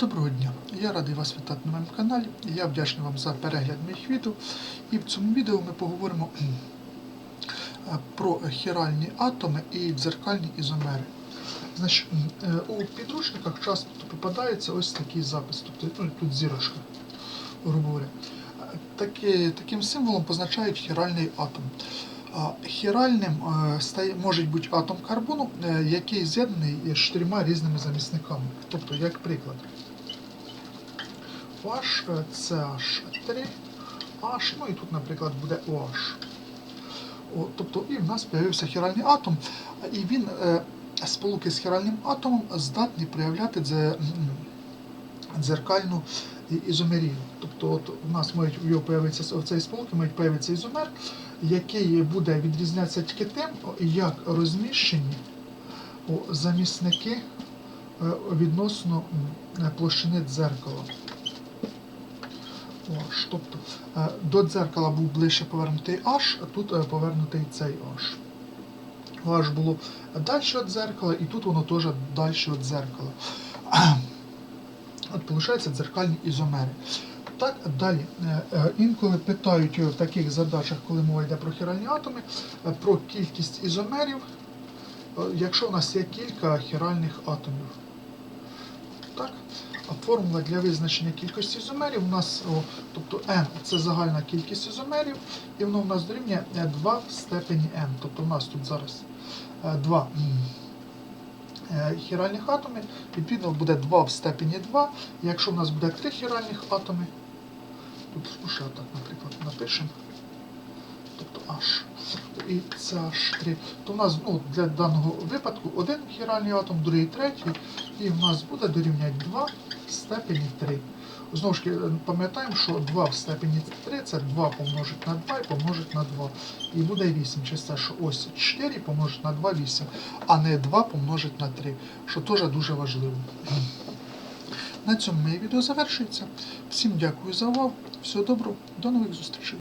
Доброго дня! Я радий вас вітати на моєму каналі. Я вдячний вам за перегляд моїх відео. І в цьому відео ми поговоримо про хіральні атоми і дзеркальні ізомери. Значить, у підручниках часто попадається ось такий запис, тобто ну, тут зірочка, грубо говоря. Таки, таким символом позначають хіральний атом. Хіральним е, може бути атом карбону, е, який з'єднаний з чотирма різними замісниками. Тобто, як приклад, Е, CH3, H, ну і тут, наприклад, буде OH. О, тобто, і в нас з'явився хіральний атом, і він е, сполуки з хіральним атомом здатні проявляти дзе- дзеркальну і- ізомерію. Тобто, от у нас мають його появитися в цій сполуки мають появитися ізомер, який буде відрізнятися тільки тим, як розміщені замісники е, відносно е, площини дзеркала. Тобто е, до дзеркала був ближче повернутий H, а тут е, повернутий цей H. H було далі від дзеркала, і тут воно теж далі від дзеркала. От, виходить, дзеркальні ізомери. Так, далі. Е, Інколи питають в таких задачах, коли мова йде про хіральні атоми, про кількість ізомерів, якщо у нас є кілька хіральних атомів. Так? Формула для визначення кількості ізомерів у нас, о, тобто n це загальна кількість ізомерів, і воно у нас дорівнює 2 в степені n. Тобто у нас тут зараз 2 хіральних атоми, відповідно буде 2 в степені 2. Якщо у нас буде 3 хіральних атоми, тут ще так, наприклад, напишемо. Тобто H. І це H3. То в нас ну, для даного випадку один хіральний атом, другий третій, і в нас буде дорівняти 2 в степені 3. Знову ж таки, пам'ятаємо, що 2 в степені 3 це 2 помножить на 2 і помножить на 2. І буде 8. Через що ось 4 помножить на 2 8, а не 2 помножить на 3, що теж дуже важливо. На цьому моє відео завершується. Всім дякую за увагу. Всього доброго, до нових зустрічей.